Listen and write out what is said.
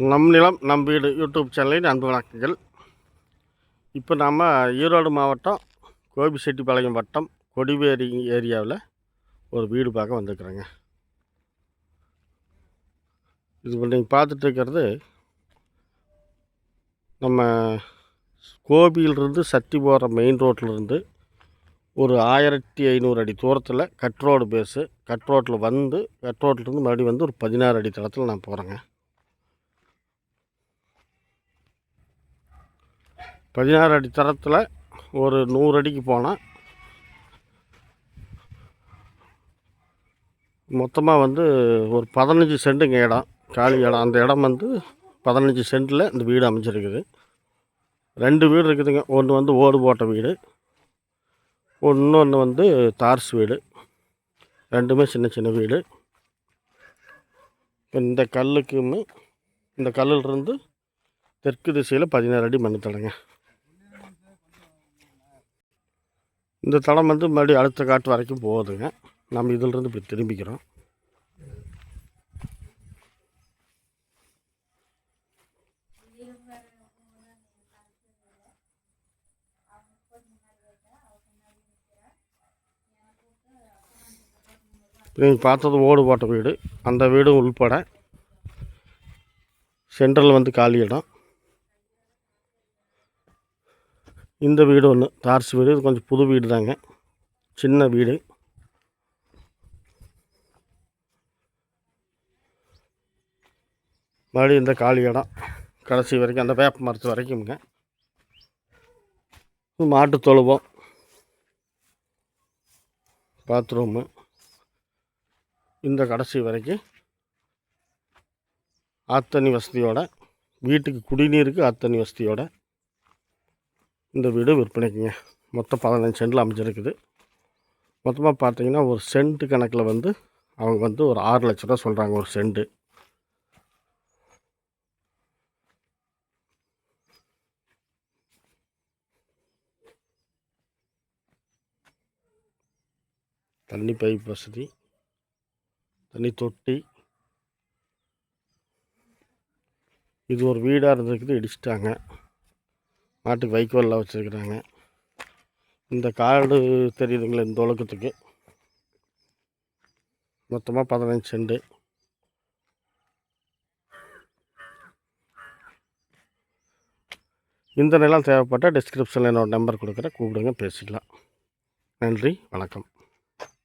நம் நிலம் நம் வீடு யூடியூப் சேனலின் அன்பு வணக்கங்கள். இப்போ நாம் ஈரோடு மாவட்டம் கோபிச்செட்டிப்பாளையம் வட்டம் கொடிவேரி ஏரியாவில் ஒரு வீடு பார்க்க வந்திருக்குறேங்க. இது நீங்கள் பார்த்துட்டு இருக்கிறது நம்ம கோபியிலிருந்து சத்தி போகிற மெயின் ரோட்டிலிருந்து ஒரு ஆயிரத்தி ஐநூறு அடி தூரத்தில் கட் ரோடு பேஸு கட் ரோட்டில் வந்து கட் ரோட்லேருந்து மறுபடியும் வந்து ஒரு பதினாறு அடி தளத்தில் நான் போகிறேங்க. பதினாறு அடி தரத்தில் ஒரு நூறு அடிக்கு போனால் மொத்தமாக வந்து ஒரு பதினஞ்சு சென்ட்டுங்க இடம் காலி இடம். அந்த இடம் வந்து பதினஞ்சு சென்ட்டில் இந்த வீடு அமைஞ்சிருக்குது. ரெண்டு வீடு இருக்குதுங்க. ஒன்று வந்து ஓடு போட்ட வீடு இன்னொன்று வந்து தார்ஸ் வீடு. ரெண்டுமே சின்ன சின்ன வீடு. இந்த கல்லுக்குமே இந்த கல்லிலிருந்து தெற்கு திசையில் பதினாறு அடி மண் தடங்க. இந்த தடம் வந்து மறுபடியும் அடுத்த காட்டு வரைக்கும் போகுதுங்க. நம்ம இதிலிருந்து இப்படி திரும்பிக்கிறோம். நீங்கள் பார்த்தது ஓடு போட்ட வீடு. அந்த வீடும் உள்பட சென்ட்ரல் வந்து காலி இடம். இந்த வீடு ஒன்று தார்ஸ் வீடு. இது கொஞ்சம் புது வீடு தாங்க. சின்ன வீடு. மறுபடியும் இந்த காலி இடம். கடைசி வரைக்கும் அந்த வேப்ப மரத்து வரைக்கும்ங்க. மாட்டு தொழுவம். பாத்ரூமு. இந்த கடைசி வரைக்கும் ஆத்தண்ணி வசதியோட வீட்டுக்கு குடிநீருக்கு ஆத்தனி வசதியோட இந்த வீடு விற்பனைக்குங்க. மொத்தம் பதினஞ்சு சென்டில் அமைஞ்சிருக்குது. மொத்தமாக பார்த்தீங்கன்னா ஒரு சென்ட்டு கணக்கில் வந்து அவங்க வந்து ஒரு ஆறு லட்ச ரூபா சொல்கிறாங்க ஒரு சென்ட்டு தண்ணி பைப் வசதி. தண்ணி தொட்டி. இது ஒரு வீடாக இருந்திருக்குது இடிச்சிட்டாங்க. மாட்டுக்கு வைக்கோல்லாம் வச்சுருக்குறாங்க. இந்த காடு தெரியுதுங்களே இந்த ஒழுக்கத்துக்கு. மொத்தமாக பதினஞ்சு செண்டு. இந்த நிலம் தேவைப்பட்டால் டிஸ்கிரிப்ஷனில் என்னோடய நம்பர் கொடுக்குறேன். கூப்பிடுங்க பேசிக்கலாம். நன்றி வணக்கம்.